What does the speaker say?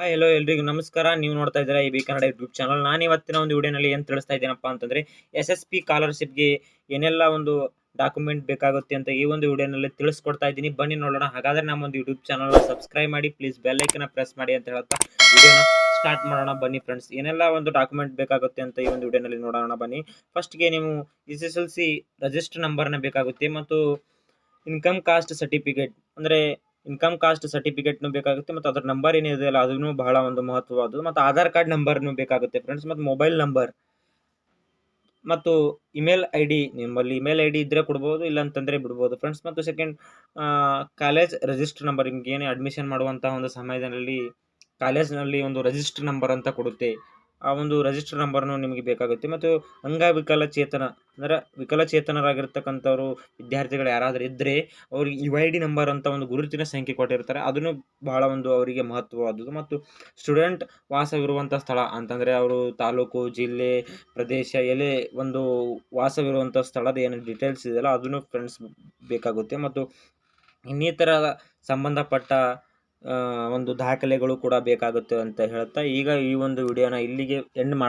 Hi hello ಎಲ್ರಿಗೂ ನಮಸ್ಕಾರ. ನೀವು ನೋಡ್ತಾ ಇದ್ದೀರಾ ಈ ಬಿ ಕನ್ನಡ ಯೂಟ್ಯೂಬ್ ಚಾನಲ್ ನಾನು ಇವತ್ತಿನ ಒಂದು ವಿಡಿಯೋನಲ್ಲಿ ಏನು ತಿಳಿಸ್ತಾ ಇದ್ದೀನಪ್ಪ ಅಂತಂದರೆ ಎಸ್ ಎಸ್ ಪಿ ಕಾಲರ್ಶಿಪ್ಗೆ ಏನೆಲ್ಲ ಒಂದು ಡಾಕ್ಯುಮೆಂಟ್ ಬೇಕಾಗುತ್ತೆ ಅಂತ ಈ ಒಂದು ವಿಡಿಯೋನಲ್ಲಿ ತಿಳಿಸ್ಕೊಡ್ತಾ ಇದ್ದೀನಿ. ಬನ್ನಿ ನೋಡೋಣ. ಹಾಗಾದರೆ ನಮ್ಮ ಒಂದು ಯೂಟ್ಯೂಬ್ ಚಾನಲ್ನ ಸಬ್ಸ್ಕ್ರೈಬ್ ಮಾಡಿ ಪ್ಲೀಸ್ ಬೆಲ್ಲೈಕನ್ನ ಪ್ರೆಸ್ ಮಾಡಿ ಅಂತ ಹೇಳ್ತಾ ವಿಡಿಯೋನ ಸ್ಟಾರ್ಟ್ ಮಾಡೋಣ ಬನ್ನಿ ಫ್ರೆಂಡ್ಸ್ ಏನೆಲ್ಲ ಒಂದು ಡಾಕ್ಯುಮೆಂಟ್ ಬೇಕಾಗುತ್ತೆ ಅಂತ ಈ ಒಂದು ವಿಡಿಯೋನಲ್ಲಿ ನೋಡೋಣ ಬನ್ನಿ. ಫಸ್ಟ್ಗೆ ನೀವು S S L C register ನಂಬರ್ನ ಬೇಕಾಗುತ್ತೆ ಮತ್ತು ಇನ್ಕಮ್ ಕಾಸ್ಟ್ ಸರ್ಟಿಫಿಕೇಟ್ ಅಂದರೆ ಇನ್ಕಮ್ ಕಾಸ್ಟ್ ಸರ್ಟಿಫಿಕೇಟ್ನು ಬೇಕಾಗುತ್ತೆ, ಮತ್ತು ಅದರ ನಂಬರ್ ಏನಿದೆ ಅಲ್ಲ ಅದನ್ನು ಬಹಳ ಒಂದು ಮಹತ್ವವಾದದ್ದು. ಮತ್ತು ಆಧಾರ್ ಕಾರ್ಡ್ ನಂಬರ್ನು ಬೇಕಾಗುತ್ತೆ ಫ್ರೆಂಡ್ಸ್ ಮತ್ತು ಮೊಬೈಲ್ ನಂಬರ್ ಮತ್ತು ಇಮೇಲ್ ಐ ಡಿ ನಿಮ್ಮಲ್ಲಿ ಇಮೇಲ್ ಐ ಡಿ ಇದ್ದರೆ ಕೊಡ್ಬೋದು ಇಲ್ಲ ಅಂತಂದರೆ ಬಿಡ್ಬೋದು ಫ್ರೆಂಡ್ಸ್ ಮತ್ತು ಸೆಕೆಂಡ್ ಕಾಲೇಜ್ ರಿಜಿಸ್ಟರ್ ನಂಬರ್ ನಿಮ್ಗೆ ಏನೇ ಅಡ್ಮಿಷನ್ ಮಾಡುವಂತಹ ಒಂದು ಸಮಯದಲ್ಲಿ ಕಾಲೇಜ್ನಲ್ಲಿ ಒಂದು ರಿಜಿಸ್ಟರ್ ನಂಬರ್ ಅಂತ ಕೊಡುತ್ತೆ. ಆ ಒಂದು ರಿಜಿಸ್ಟರ್ ನಂಬರ್ನು ನಿಮಗೆ ಬೇಕಾಗುತ್ತೆ. ಮತ್ತು ಅಂಗವಿಕಲಚೇತನ ಅಂದರೆ ವಿಕಲಚೇತನರಾಗಿರ್ತಕ್ಕಂಥವ್ರು, ವಿದ್ಯಾರ್ಥಿಗಳು ಯಾರಾದರೂ ಇದ್ದರೆ ಅವ್ರಿಗೆ ಯು ಐ ಡಿ ನಂಬರ್ ಅಂತ ಒಂದು ಗುರುತಿನ ಸಂಖ್ಯೆ ಕೊಟ್ಟಿರ್ತಾರೆ. ಅದನ್ನು ಬಹಳ ಒಂದು ಅವರಿಗೆ ಮಹತ್ವವಾದದ್ದು. ಮತ್ತು ಸ್ಟೂಡೆಂಟ್ ವಾಸವಿರುವಂಥ ಸ್ಥಳ ಅಂತಂದರೆ ಅವರು ತಾಲೂಕು, ಜಿಲ್ಲೆ, ಪ್ರದೇಶ, ಎಲೆ ಒಂದು ವಾಸವಿರುವಂಥ ಸ್ಥಳದ ಏನು ಡೀಟೇಲ್ಸ್ ಇದೆಯಲ್ಲ ಅದನ್ನು ಫ್ರೆಂಡ್ಸ್ ಬೇಕಾಗುತ್ತೆ. ಮತ್ತು ಇನ್ನಿತರ ಸಂಬಂಧಪಟ್ಟ ಒಂದು ದಾಖಲೆಗಳು ಕೂಡ ಬೇಕಾಗುತ್ತೆ ಅಂತ ಹೇಳ್ತಾ ಈಗ ಈ ಒಂದು ವಿಡಿಯೋನ ಇಲ್ಲಿಗೆ ಎಂಡ್ ಮಾಡ್ತಾ